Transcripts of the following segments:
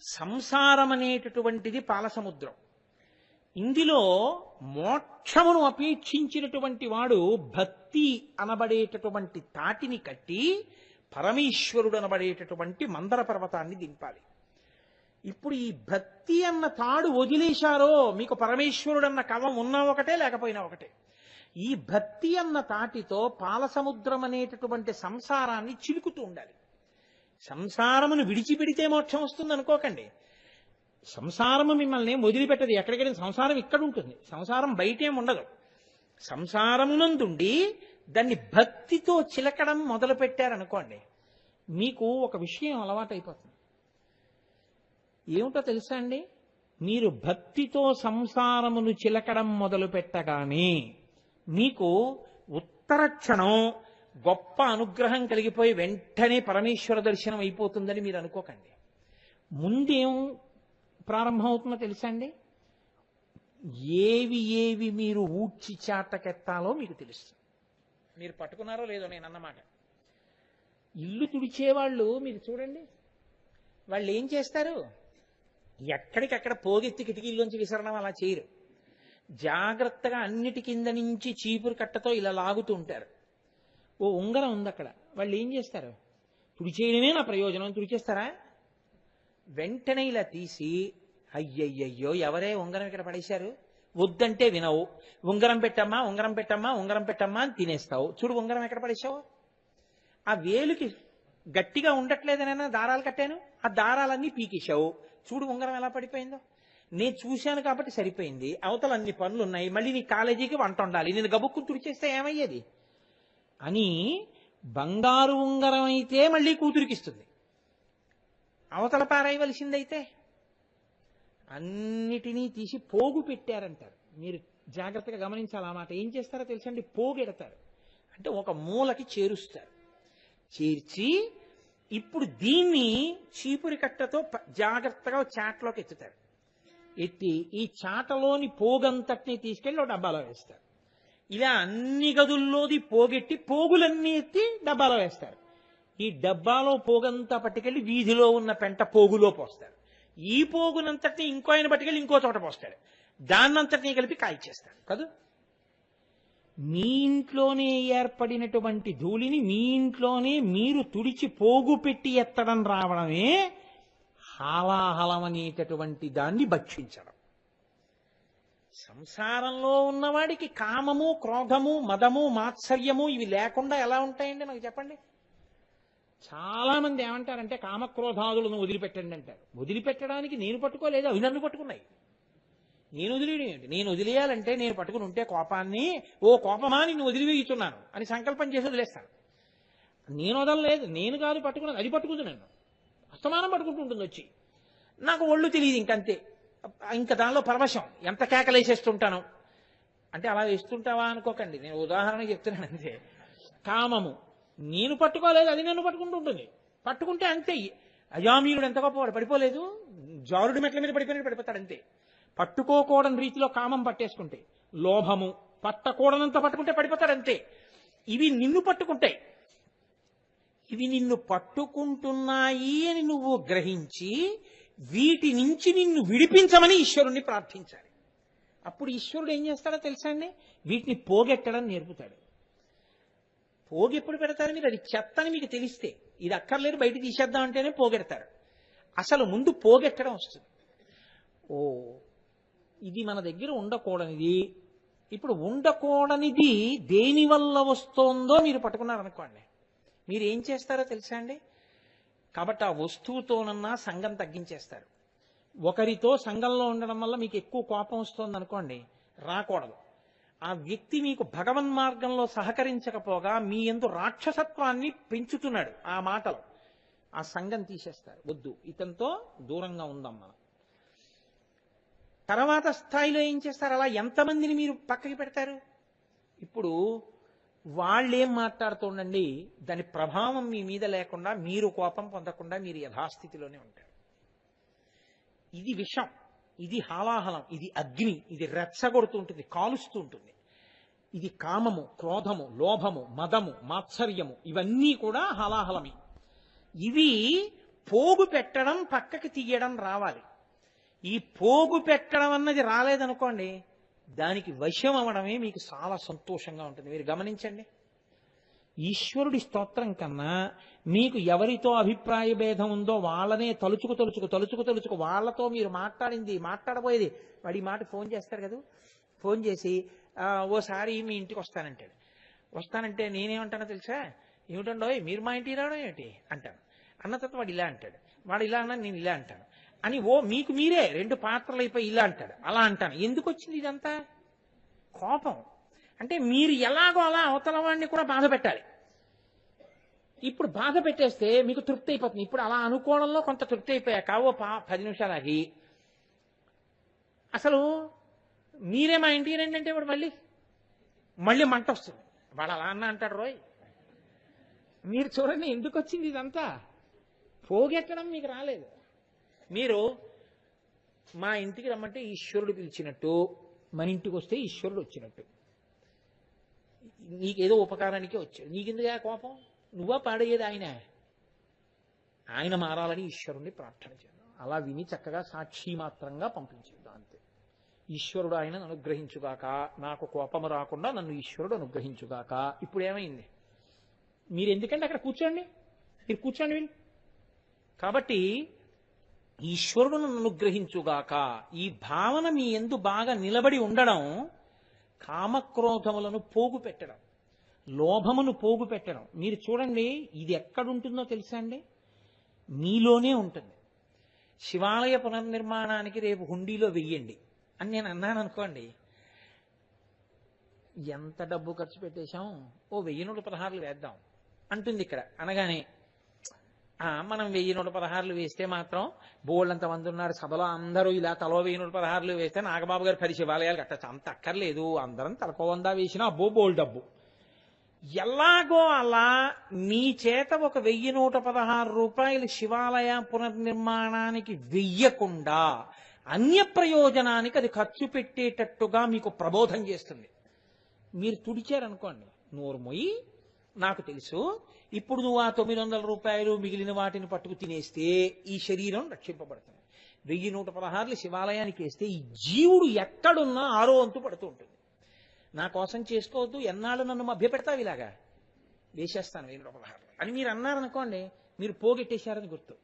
సంసారం అనేటటువంటిది పాలసముద్రం. ఇందులో మోక్షమును అపేక్షించినటువంటి వాడు భక్తి అనబడేటటువంటి తాటిని కట్టి పరమేశ్వరుడు అనబడేటటువంటి మందర పర్వతాన్ని దింపాలి. ఇప్పుడు ఈ భక్తి అన్న తాడు వదిలేశారో మీకు పరమేశ్వరుడు అన్న కవం ఉన్నా ఒకటే లేకపోయినా ఒకటే. ఈ భక్తి అన్న తాటితో పాలసముద్రం అనేటటువంటి సంసారాన్ని చిలుకుతూ ఉండాలి. సంసారమును విడిచిపెడితే మోక్షం వస్తుంది అనుకోకండి. సంసారము మిమ్మల్ని వదిలిపెట్టదు. ఎక్కడికైనా సంసారం ఇక్కడ ఉంటుంది. సంసారం బయటేం ఉండదు. సంసారమునందుండి దాన్ని భక్తితో చిలకడం మొదలు పెట్టారనుకోండి మీకు ఒక విషయం అలవాటైపోతుంది. ఏమిటో తెలుసా అండి? మీరు భక్తితో సంసారమును చిలకడం మొదలు పెట్టగానే మీకు ఉత్తర క్షణం గొప్ప అనుగ్రహం కలిగిపోయి వెంటనే పరమేశ్వర దర్శనం అయిపోతుందని మీరు అనుకోకండి. ముందేం ప్రారంభమవుతుందో తెలుసా అండి? ఏవి ఏవి మీరు ఊడ్చి చాటకెత్తాలో మీకు తెలుస్తుంది మీరు పట్టుకున్నారో లేదో నేను అన్నమాట. ఇల్లు తుడిచేవాళ్ళు మీరు చూడండి. వాళ్ళు ఏం చేస్తారు? ఎక్కడికక్కడ పోగెత్తి కిటికీల్లోంచి విసరడం అలా చేయరు. జాగ్రత్తగా అన్నిటి కింద నుంచి చీపురు కట్టతో ఇలా లాగుతూ ఉంటారు. ఓ ఉంగరం ఉంది అక్కడ. వాళ్ళు ఏం చేస్తారు? తుడిచేయడమే నా ప్రయోజనం. తుడిచేస్తారా? వెంటనే ఇలా తీసి అయ్యయ్యయ్యో ఎవరే ఉంగరం ఇక్కడ పడేశారు? వద్దంటే వినవు. ఉంగరం పెట్టమ్మా ఉంగరం పెట్టమ్మా ఉంగరం పెట్టమ్మా అని తినేస్తావు. చూడు ఉంగరం ఎక్కడ పడేశావు? ఆ వేలుకి గట్టిగా ఉండట్లేదనైనా దారాలు కట్టాను. ఆ దారాలన్నీ పీకేశావు. చూడు ఉంగరం ఎలా పడిపోయిందో. నేను చూశాను కాబట్టి సరిపోయింది. అవతల అన్ని పనులు ఉన్నాయి మళ్ళీ నీ కాలేజీకి వంట ఉండాలి నేను గబుక్కుని తుడిచేస్తే ఏమయ్యేది? అని బంగారు ఉంగరం అయితే మళ్ళీ కూతురికిస్తుంది. అవతల పారేయవలసిందైతే అన్నిటినీ తీసి పోగు పెట్టారంటారు. మీరు జాగ్రత్తగా గమనించాలి ఆ మాట ఏం చేస్తారో తెలుసండి? పోగెడతారు. అంటే ఒక మూలకి చేరుస్తారు. చేర్చి ఇప్పుడు దీన్ని చీపురి కట్టతో జాగ్రత్తగా చాటలోకి ఎత్తుతారు. ఎత్తి ఈ చాటలోని పోగంతటిని తీసుకెళ్ళి ఒక డబ్బాలో వేస్తారు. ఇలా అన్ని గదుల్లోది పోగెట్టి పోగులన్నీ ఎత్తి డబ్బాలో వేస్తారు. ఈ డబ్బాలో పోగంతా పట్టుకెళ్ళి వీధిలో ఉన్న పెంట పోగులో పోస్తారు. ఈ పోగునంతటిని ఇంకో ఆయన పట్టుకెళ్ళి ఇంకో చోట పోస్తాడు దాన్నంతటినీ కలిపి కాల్చేస్తాడు కదా? మీ ఇంట్లోనే ఏర్పడినటువంటి ధూళిని మీ ఇంట్లోనే మీరు తుడిచి పోగు పెట్టి ఎత్తడం రావడమే హాలాహలం అనేటటువంటి దాన్ని భక్షించడం. సంసారంలో ఉన్నవాడికి కామము క్రోధము మదము మాత్సర్యము ఇవి లేకుండా ఎలా ఉంటాయండి? నాకు చెప్పండి. చాలా మంది ఏమంటారంటే కామక్రోధాదులను వదిలిపెట్టండి అంటారు. వదిలిపెట్టడానికి నేను పట్టుకోలేదు అవి నన్ను పట్టుకున్నాయి. నేను వదిలేయండి. నేను వదిలేయాలంటే నేను పట్టుకుని ఉంటే కోపాన్ని ఓ కోపమా నిన్ను వదిలివేయుతున్నాను అని సంకల్పం చేసి వదిలేస్తాను. నేను వదలలేదు నేను కాదు పట్టుకున్నది అది పట్టుకుంది నన్ను. అస్తమానం పట్టుకుంటుంటుంది వచ్చి. నాకు ఒళ్ళు తెలియదు ఇంకంతే. ఇంకా దానిలో పరవశం. ఎంత కేకలేసేస్తుంటాను. అంటే అలా వేస్తుంటావా అనుకోకండి. నేను ఉదాహరణ చెప్తున్నాను అంతే. కామము. నేను పట్టుకోలేదు అది నన్ను పట్టుకుంటూ ఉంటుంది పట్టుకుంటే అంతే. అజామీయుడు ఎంత గొప్పవాడు? పడిపోలేదు? జారుడు మెట్ల మీద పడిపోయినట్టు పడిపోతాడు అంతే. పట్టుకోకూడని రీతిలో కామం పట్టేసుకుంటే లోభము పట్టకూడనంత పట్టుకుంటే పడిపోతాడు అంతే. ఇవి నిన్ను పట్టుకుంటాయి. ఇవి నిన్ను పట్టుకుంటున్నాయి అని నువ్వు గ్రహించి వీటి నుంచి నిన్ను విడిపించమని ఈశ్వరుణ్ణి ప్రార్థించాలి. అప్పుడు ఈశ్వరుడు ఏం చేస్తాడో తెలుసా అండి? వీటిని పోగెట్టడం నేర్పుతాడు. పోగు ఎప్పుడు పెడతారు మీరు? అది చెత్తని మీకు తెలిస్తే. ఇది అక్కర్లేదు బయట తీసేద్దాం అంటేనే పోగెడతారు. అసలు ముందు పోగెట్టడం వస్తుంది. ఓ ఇది మన దగ్గర ఉండకూడనిది. ఇప్పుడు ఉండకూడనిది దేని వల్ల వస్తోందో మీరు పట్టుకున్నారనుకోండి. మీరు ఏం చేస్తారో తెలుసా అండి? కాబట్టి ఆ వస్తువుతోనన్నా సంఘం తగ్గించేస్తారు. ఒకరితో సంఘంలో ఉండడం వల్ల మీకు ఎక్కువ కోపం వస్తుంది అనుకోండి రాకూడదు. ఆ వ్యక్తి మీకు భగవన్ మార్గంలో సహకరించకపోగా మీ ఎందు రాక్షసత్వాన్ని పెంచుతున్నాడు ఆ మాటలు. ఆ సంఘం తీసేస్తారు. వద్దు ఇతనితో దూరంగా ఉందాం మనం. తర్వాత స్థాయిలో ఏం చేస్తారు? అలా ఎంతమందిని మీరు పక్కకి పెడతారు? ఇప్పుడు వాళ్ళేం మాట్లాడుతుండండి? దాని ప్రభావం మీ మీద లేకుండా మీరు కోపం పొందకుండా మీరు యథాస్థితిలోనే ఉంటారు. ఇది విషం ఇది హాలాహలం ఇది అగ్ని ఇది రెచ్చగొడుతూ ఉంటుంది కాలుస్తూ ఉంటుంది ఇది కామము క్రోధము లోభము మదము మాత్సర్యము ఇవన్నీ కూడా హాలాహలమే. ఇవి పోగు పెట్టడం పక్కకి తీయడం రావాలి. ఈ పోగు పెట్టడం అన్నది రాలేదనుకోండి దానికి వశం అవ్వడమే మీకు చాలా సంతోషంగా ఉంటుంది. మీరు గమనించండి. ఈశ్వరుడి స్తోత్రం కన్నా మీకు ఎవరితో అభిప్రాయ భేదం ఉందో వాళ్ళనే తలుచుకు తలుచుకు తలుచుకు తలుచుకు వాళ్ళతో మీరు మాట్లాడింది మాట్లాడబోయేది. వాడి మాట ఫోన్ చేస్తారు కదా. ఫోన్ చేసి ఓసారి మీ ఇంటికి వస్తానంటాడు. వస్తానంటే నేనేమంటానో తెలుసా? ఏమిటండో మీరు మా ఇంటికి రావడం ఏమిటి? అంటాను అన్న తర్వాత వాడు ఇలా అంటాడు. వాడు ఇలా అన్నా నేను ఇలా అంటాను. అని ఓ మీకు మీరే రెండు పాత్రలు అయిపోయి ఇలా అంటాడు. అలా అంటాను. ఎందుకు వచ్చింది ఇదంతా? కోపం. అంటే మీరు ఎలాగో అలా అవతల వాడిని కూడా బాధ పెట్టాలి. ఇప్పుడు బాధ పెట్టేస్తే మీకు తృప్తి అయిపోతుంది. ఇప్పుడు అలా అనుకోవడంలో కొంత తృప్తి అయిపోయాక ఓ పా పది నిమిషాలు ఆగి అసలు మీరే మా ఇంటికి రండి అంటే ఇప్పుడు మళ్ళీ మళ్ళీ మంట వస్తుంది. వాడు అలా అన్న అంటాడు రోయ్. మీరు చూడండి ఎందుకు వచ్చింది ఇదంతా? పోగెట్టడం మీకు రాలేదు. మీరు మా ఇంటికి రమ్మంటే ఈశ్వరుడు పిలిచినట్టు మన ఇంటికి వస్తే ఈశ్వరుడు వచ్చినట్టు. నీకేదో ఉపకారానికే వచ్చాడు. నీకెందుగా ఆ కోపం? నువ్వా పాడయ్యేది ఆయన. ఆయన మారాలని ఈశ్వరుణ్ణి ప్రార్థన చేద్దాం. అలా విని చక్కగా సాక్షి మాత్రంగా పంపించేద్దాం అంతే. ఈశ్వరుడు ఆయన అనుగ్రహించుగాక నాకు కోపము రాకుండా నన్ను ఈశ్వరుడు అనుగ్రహించుగాక. ఇప్పుడు ఏమైంది మీరు ఎందుకంటే అక్కడ కూర్చోండి? మీరు కూర్చోండి వెళ్ళి కాబట్టి ఈశ్వరుడు నన్ను అనుగ్రహించుగాక. ఈ భావన మీ ఎందు బాగా నిలబడి ఉండడం కామక్రోధములను పోగు పెట్టడం లోభమును పోగు పెట్టడం మీరు చూడండి ఇది ఎక్కడుంటుందో తెలుసా అండి? మీలోనే ఉంటుంది. శివాలయ పునర్నిర్మాణానికి రేపు హుండీలో వెయ్యండి. అని నేను అన్నాను అనుకోండి ఎంత డబ్బు ఖర్చు పెట్టేశాం? ఓ వెయ్యి నూట పదహారులు వేద్దాం. అంటుంది ఇక్కడ. అనగానే మనం వెయ్యి నూట పదహారులు వేస్తే మాత్రం బోళ్ళంత మంది ఉన్నారు. సభలో అందరూ ఇలా తలో వెయ్యి నూట పదహారులు వేస్తే నాగబాబు గారు పది శివాలయాలు కట్టచ్చు. అంత అక్కర్లేదు. అందరం తలకో వందా వేసినా అబ్బో బోల్ డబ్బు. ఎలాగో అలా నీ చేత ఒక వెయ్యి నూట పదహారు రూపాయలు శివాలయ పునర్నిర్మాణానికి వెయ్యకుండా అన్య ప్రయోజనానికి అది ఖర్చు పెట్టేటట్టుగా మీకు ప్రబోధం చేస్తుంది. మీరు తుడిచారనుకోండి నోరు మొయ్యి నాకు తెలుసు ఇప్పుడు నువ్వు ఆ తొమ్మిది వందల రూపాయలు మిగిలిన వాటిని పట్టుకు తినేస్తే ఈ శరీరం రక్షింపబడుతుంది. వెయ్యి నూట పదహారులు శివాలయానికి వేస్తే ఈ జీవుడు ఎక్కడున్నా ఆరో అంతు పడుతూ ఉంటుంది. నా కోసం చేసుకోవద్దు ఎన్నాళ్ళు నన్ను మభ్య పెడతావు ఇలాగా? వేసేస్తాను వెయ్యి నూట పదహారులు. అని మీరు అన్నారనుకోండి మీరు పోగెట్టేశారని గుర్తు.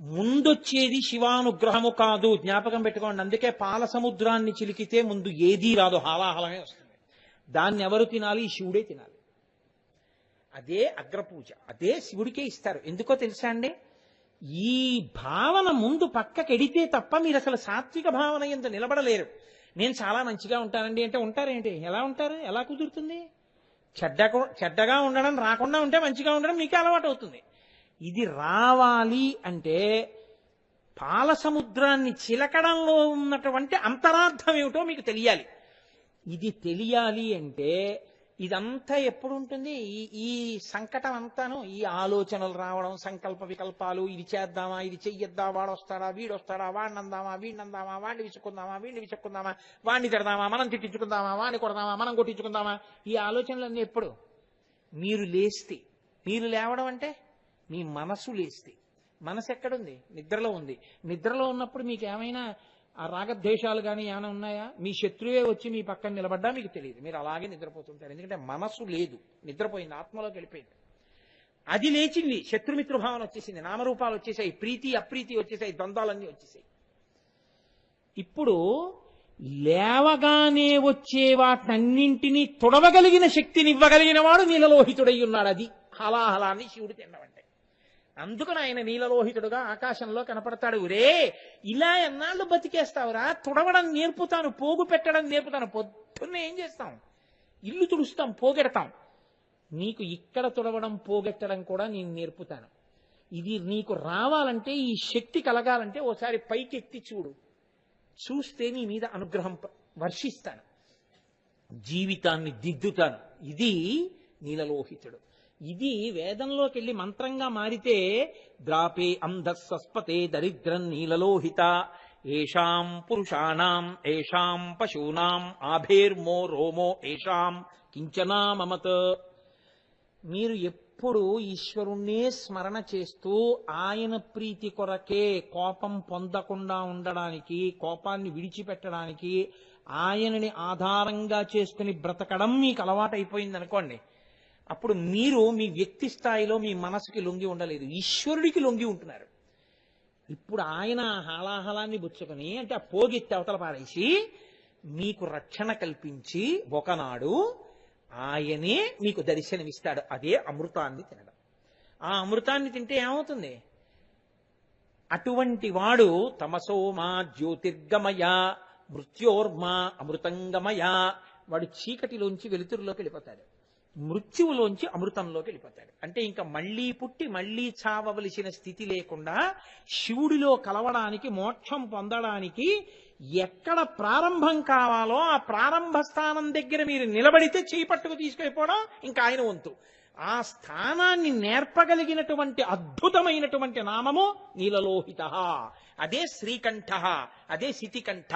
ముందొచ్చేది శివానుగ్రహము కాదు జ్ఞాపకం పెట్టుకోండి. అందుకే పాల సముద్రాన్ని చిలికితే ముందు ఏదీ రాదు హాలాహలమే వస్తుంది. దాన్ని ఎవరు తినాలి? ఈ శివుడే తినాలి. అదే అగ్రపూజ అదే శివుడికే ఇస్తారు. ఎందుకో తెలుసా అండి? ఈ భావన ముందు పక్కకెడితే తప్ప మీరు అసలు సాత్విక భావన ఎంత నిలబడలేరు. నేను చాలా మంచిగా ఉంటానండి అంటే ఉంటారేంటి? ఎలా ఉంటారు? ఎలా కుదురుతుంది? చెడ్డ చెడ్డగా ఉండడం రాకుండా ఉంటే మంచిగా ఉండడం మీకే అలవాటు అవుతుంది ఇది రావాలి అంటే పాల సముద్రాన్ని చిలకడంలో ఉన్నటువంటి అంతరార్థం ఏమిటో మీకు తెలియాలి. ఇది తెలియాలి అంటే ఇదంతా ఎప్పుడు ఉంటుంది ఈ ఈ సంకటం అంతాను ఈ ఆలోచనలు రావడం సంకల్ప వికల్పాలు ఇది చేద్దామా ఇది చెయ్యొద్దా వాడు వస్తాడా వీడు వస్తాడా వాడిని అందామా వీడిని అందామా వాడిని విసుక్కుందామా వీడిని విసుక్కుందామా వాడిని తిడదామా మనం తిట్టించుకుందామా వాడిని కొడదామా మనం కొట్టించుకుందామా? ఈ ఆలోచనలన్నీ ఎప్పుడు? మీరు లేస్తే. మీరు లేవడం అంటే మీ మనసు లేస్తే. మనసు ఎక్కడుంది? నిద్రలో ఉంది. నిద్రలో ఉన్నప్పుడు మీకు ఏమైనా ఆ రాగద్వేషాలు కానీ ఏమైనా ఉన్నాయా? మీ శత్రువే వచ్చి మీ పక్కన నిలబడ్డా మీకు తెలియదు. మీరు అలాగే నిద్రపోతుంటారు. ఎందుకంటే మనసు లేదు. నిద్రపోయింది. ఆత్మలోకి వెళ్ళిపోయింది. అది లేచింది. శత్రుమిత్ర భావన వచ్చేసింది. నామరూపాలు వచ్చేసాయి. ప్రీతి అప్రీతి వచ్చేసాయి. ద్వంద్వాలన్నీ వచ్చేసాయి. ఇప్పుడు లేవగానే వచ్చే వాటన్నింటినీ తుడవగలిగిన శక్తిని ఇవ్వగలిగిన వాడు నీలలోహితుడై ఉన్నాడు. అది హలాహలాన్ని శివుడు తిన్నవంటే అందుకని ఆయన నీలలోహితుడుగా ఆకాశంలో కనపడతాడు. రే ఇలా ఎన్నాళ్ళు బతికేస్తావురా? తుడవడం నేర్పుతాను పోగు పెట్టడం నేర్పుతాను. పొద్దున్నే ఏం చేస్తాం? ఇల్లు తుడుస్తాం పోగెడతాం. నీకు ఇక్కడ తుడవడం పోగెట్టడం కూడా నేను నేర్పుతాను. ఇది నీకు రావాలంటే ఈ శక్తి కలగాలంటే ఓసారి పైకెత్తి చూడు. చూస్తే నీ మీద అనుగ్రహం వర్షిస్తాను. జీవితాన్ని దిద్దుతాను. ఇది నీలలోహితుడు. ఇది వేదంలోకి వెళ్ళి మంత్రంగా మారితే ద్రాపే అంధస్వస్పతే దరిద్రం నీలలోహిత. ఏషాం పురుషాణం ఏషాం పశూనాం ఆభేర్మో రోమో ఏషాం కించనా మమత్. మీరు ఎప్పుడు ఎప్పుడు ఈశ్వరుణ్ణే స్మరణ చేస్తూ ఆయన ప్రీతి కొరకే కోపం పొందకుండా ఉండడానికి కోపాన్ని విడిచిపెట్టడానికి ఆయనని ఆధారంగా చేసుకుని బ్రతకడం మీకు అలవాటైపోయింది అనుకోండి అప్పుడు మీరు మీ వ్యక్తి స్థాయిలో మీ మనసుకి లొంగి ఉండలేదు. ఈశ్వరుడికి లొంగి ఉంటున్నారు. ఇప్పుడు ఆయన హలాహలాన్ని బుచ్చుకొని అంటే ఆ పోగెత్తి అవతల పారేసి మీకు రక్షణ కల్పించి ఒకనాడు ఆయనే మీకు దర్శనమిస్తాడు. అదే అమృతాన్ని తినడం. ఆ అమృతాన్ని తింటే ఏమవుతుంది? అటువంటి వాడు తమసోమా జ్యోతిర్గమయ మృత్యోర్మ అమృతంగమయ వాడు చీకటిలోంచి వెలుతురులోకి వెళ్ళిపోతాడు. మృత్యువులోంచి అమృతంలోకి వెళ్ళిపోతాడు. అంటే ఇంకా మళ్ళీ పుట్టి మళ్ళీ చావవలసిన స్థితి లేకుండా శివుడిలో కలవడానికి మోక్షం పొందడానికి ఎక్కడ ప్రారంభం కావాలో ఆ ప్రారంభ స్థానం దగ్గర మీరు నిలబడితే చేయి పట్టుకు తీసుకెళ్ళిపోవడం ఇంకా ఆయన వంతు. ఆ స్థానాన్ని నేర్పగలిగినటువంటి అద్భుతమైనటువంటి నామము నీలలోహిత. అదే శ్రీకంఠ అదే శితికంఠ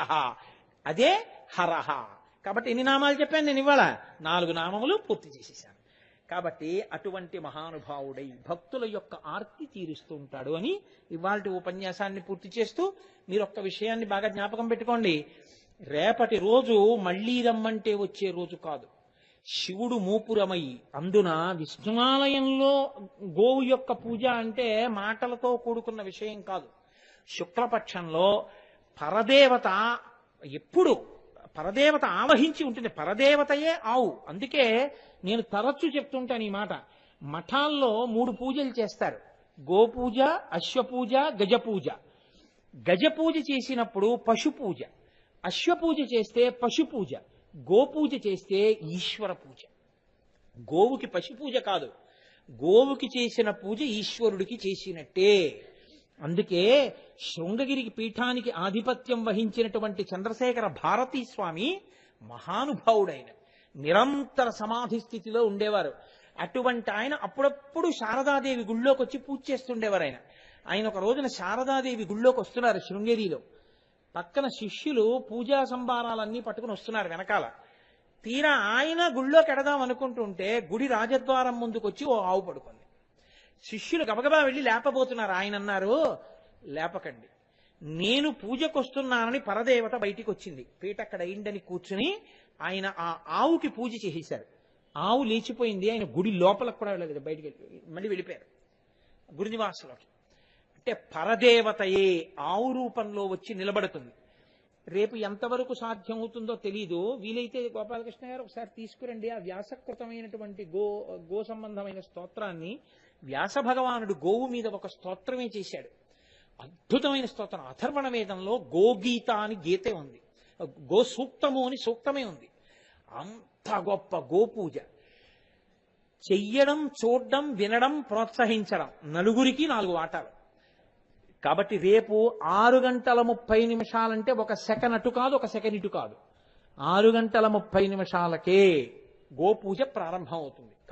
అదే హరహ కాబట్టి ఎన్ని నామాలు చెప్పాను నేను ఇవాళ? నాలుగు నామములు పూర్తి చేసేసాను. కాబట్టి అటువంటి మహానుభావుడై భక్తుల యొక్క ఆర్తి తీరుస్తూ ఉంటాడు అని ఇవాళ ఉపన్యాసాన్ని పూర్తి చేస్తూ మీరు ఒక్క విషయాన్ని బాగా జ్ఞాపకం పెట్టుకోండి. రేపటి రోజు మళ్ళీ రమ్మంటే వచ్చే రోజు కాదు. శివుడు మూపురమై అందున విష్ణునాలయంలో గోవు యొక్క పూజ అంటే మాటలతో కూడుకున్న విషయం కాదు. శుక్లపక్షంలో పరదేవత ఎప్పుడు పరదేవత ఆవహించి ఉంటుంది. పరదేవతయే ఆవు. అందుకే నేను తరచు చెప్తుంటాను ఈ మాట. మఠాల్లో మూడు పూజలు చేస్తారు. గోపూజ అశ్వపూజ గజపూజ. గజపూజ చేసినప్పుడు పశుపూజ. అశ్వపూజ చేస్తే పశుపూజ. గోపూజ చేస్తే ఈశ్వర పూజ. గోవుకి పశుపూజ కాదు. గోవుకి చేసిన పూజ ఈశ్వరుడికి చేసినట్టే. అందుకే శృంగగిరికి పీఠానికి ఆధిపత్యం వహించినటువంటి చంద్రశేఖర భారతీ స్వామి మహానుభావుడైన నిరంతర సమాధి స్థితిలో ఉండేవారు. అటువంటి ఆయన అప్పుడప్పుడు శారదాదేవి గుళ్ళోకి వచ్చి పూజ చేస్తుండేవారు ఆయన ఆయన ఒక రోజున శారదాదేవి గుళ్ళోకి వస్తున్నారు శృంగేరిలో. పక్కన శిష్యులు పూజా సంభారాలన్నీ పట్టుకుని వస్తున్నారు వెనకాల. తీరా ఆయన గుళ్ళోకి ఎడదాం అనుకుంటుంటే గుడి రాజద్వారం ముందుకు వచ్చి ఓ ఆవు పడుకుంది. శిష్యులు గబగబా వెళ్ళి లేపబోతున్నారు. ఆయన అన్నారు లేపకండి. నేను పూజకు వస్తున్నానని పరదేవత బయటికి వచ్చింది పీట అక్కడ అయిందని కూర్చుని ఆయన ఆ ఆవుకి పూజ చేసేశారు. ఆవు లేచిపోయింది ఆయన గుడి లోపలకు కూడా వెళ్ళలేదు బయటికి వెళ్ళి మళ్ళీ వెళ్ళిపోయారు. గుడి నివాసంలోకి అంటే పరదేవతయే ఆవు రూపంలో వచ్చి నిలబడుతుంది. రేపు ఎంతవరకు సాధ్యం అవుతుందో తెలీదు. వీలైతే గోపాలకృష్ణ గారు ఒకసారి తీసుకురండి. ఆ వ్యాసకృతమైనటువంటి గో గో సంబంధమైన స్తోత్రాన్ని వ్యాస భగవానుడు గోవు మీద ఒక స్తోత్రమే చేశాడు. అద్భుతమైన స్తోత్రం. అథర్వణ వేదంలో గోగీత అని గీతే ఉంది. గో సూక్తము అని సూక్తమే ఉంది. అంత గొప్ప గోపూజ. చెయ్యడం చూడడం వినడం ప్రోత్సహించడం. నలుగురికి నాలుగు వాటాలు. కాబట్టి రేపు ఆరు గంటల ముప్పై నిమిషాలంటే ఒక సెకండ్ అటు కాదు ఒక సెకండ్ ఇటు కాదు. ఆరు గంటల ముప్పై నిమిషాలకే గోపూజ ప్రారంభం అవుతుంది